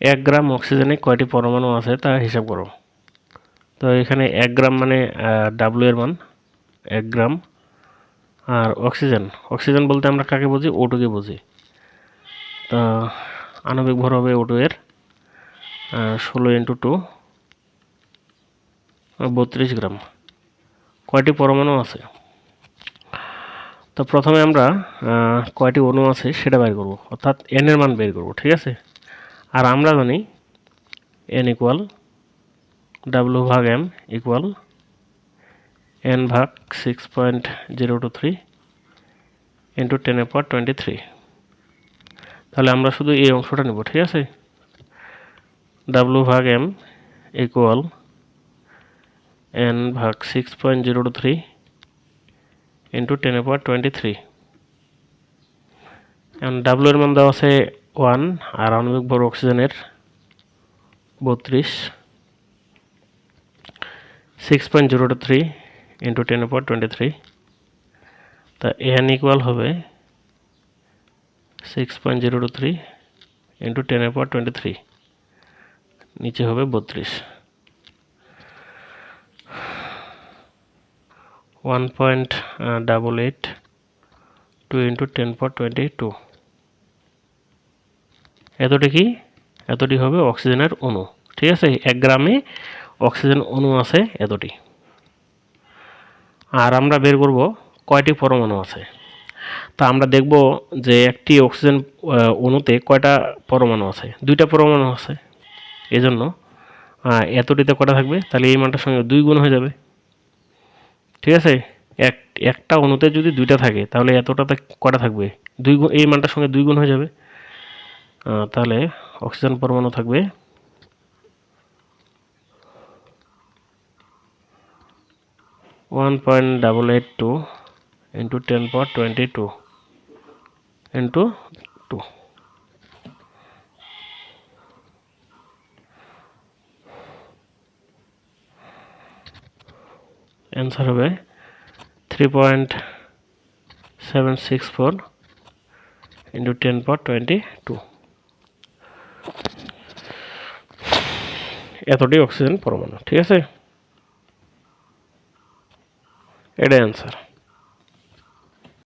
এক গ্রাম অক্সিজেনে কয়টি পরমাণু আছে তা হিসাব করো। তো এখানে এক গ্রাম মানে ডাব্লিউ এর মান, এক গ্রাম। আর অক্সিজেন অক্সিজেন বলতে আমরা কাকে বুঝি? ওটুকে বুঝি। তো আণবিক ভর হবে ওটু এর ষোলো ইন্টু টু বত্রিশ গ্রাম। কয়টি পরমাণু আছে? তো প্রথমে আমরা কয়টি অণু আছে সেটা বের করব। অর্থাৎ এন এর মান বের করব, ঠিক আছে? আর আমরা জানি এন ইকুয়াল ডাব্লু ভাগ এম ইকুয়াল এন ভাগ six point zero two three into টেনের পর টোয়েন্টি থ্রি তাহলে আমরা শুধু এই অংশটা নেব, ঠিক আছে? ডাব্লু ভাগ এম ইকুয়াল এন ভাগ six point zero two three into টেনের পর টোয়েন্টি থ্রি এখন ডাব্লু এর মান দেওয়া আছে ওয়ান, আর আণবিক ভর অক্সিজেনের বত্রিশ। Six point zero two three into টেনের পর টোয়েন্টি থ্রি তা এন ইকুয়াল হবে six point zero two three into টেনের পর টোয়েন্টি থ্রি নিচে হবে বত্রিশ। One point double eight two into ten পর টোয়েন্টি টু এতটি কি? এতটি হবে অক্সিজেনের অণু। ঠিক আছে? এক গ্রামে অক্সিজেন অণু আছে এতটি। আর আমরা বের করব কয়টি পরমাণু আছে? তা আমরা দেখব যে একটি অক্সিজেন অণুতে কয়টা পরমাণু আছে? দুইটা পরমাণু আছে। এজন্য আহ, এতটিতে কটা থাকবে? তাহলে এই মানটার সঙ্গে দুই গুণ হয়ে যাবে। ঠিক আছে? এক একটা অণুতে যদি দুইটা থাকে তাহলে এতটাতে কটা থাকবে? দুই গুণ এই মানটার সঙ্গে দুই গুণ হয়ে যাবে। তাহলে অক্সিজেন পরমাণু থাকবে। One point double eight two into ten power twenty two into two answer হবে three point seven six four into ten power twenty two এতটি অক্সিজেন পরমাণু ঠিক আছে? এটাই অ্যান্সার